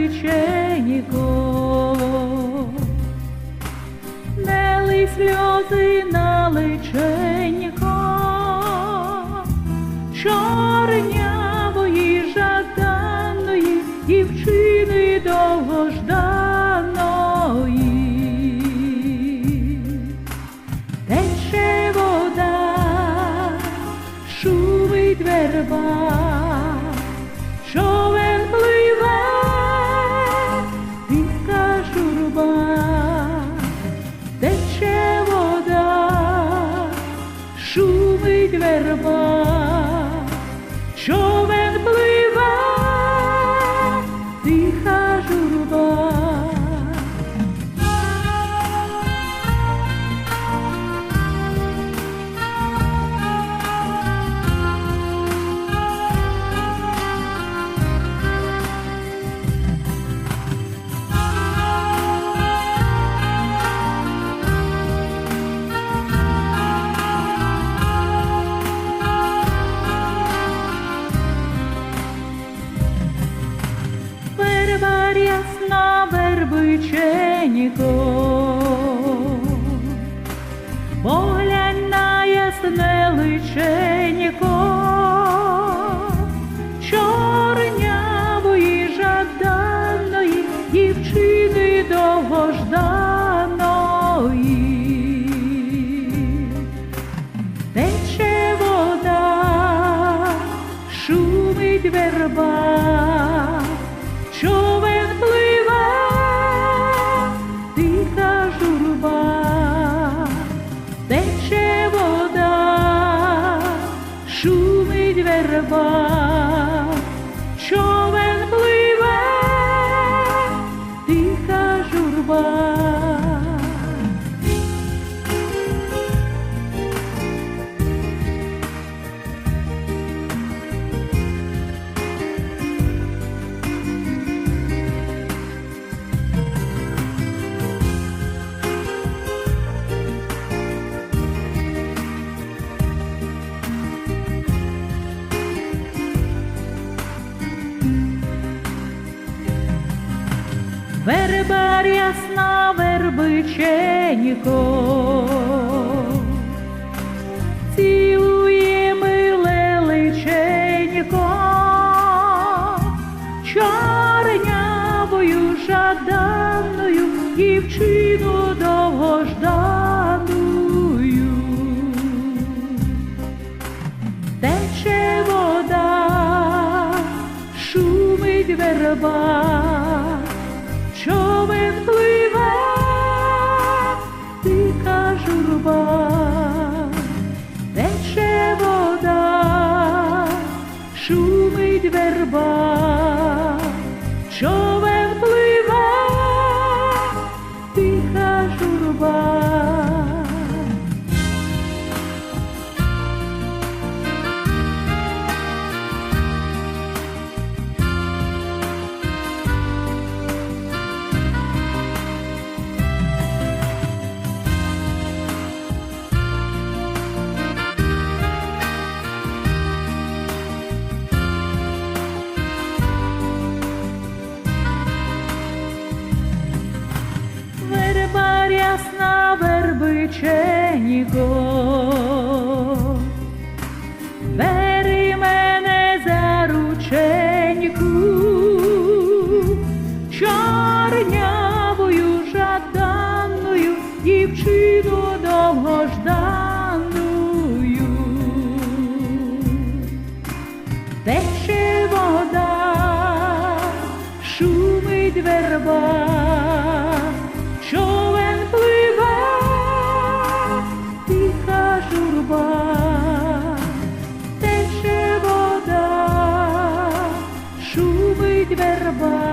ясна не лий сльози на личенько, чорнявої жаданої дівчини довгожданої. Тече вода, шумить верба, шумить рясна вербиченько, поглянь на ясне личенько, чорнявої жаданої дівчини довгожданої. Тече вода, шумить верба, човен Верба рясна вербиченько, цілує миле личенько, чорнявою жаданою дівчину довгожданою. Тече вода, шумить верба, човен пливе, тиха журба, тече вода, шумить верба, вербиченько, бери мене за чорнявою жаданою дівчину довгожданою. Тече вода, шумить верба, тече вода, шумить верба,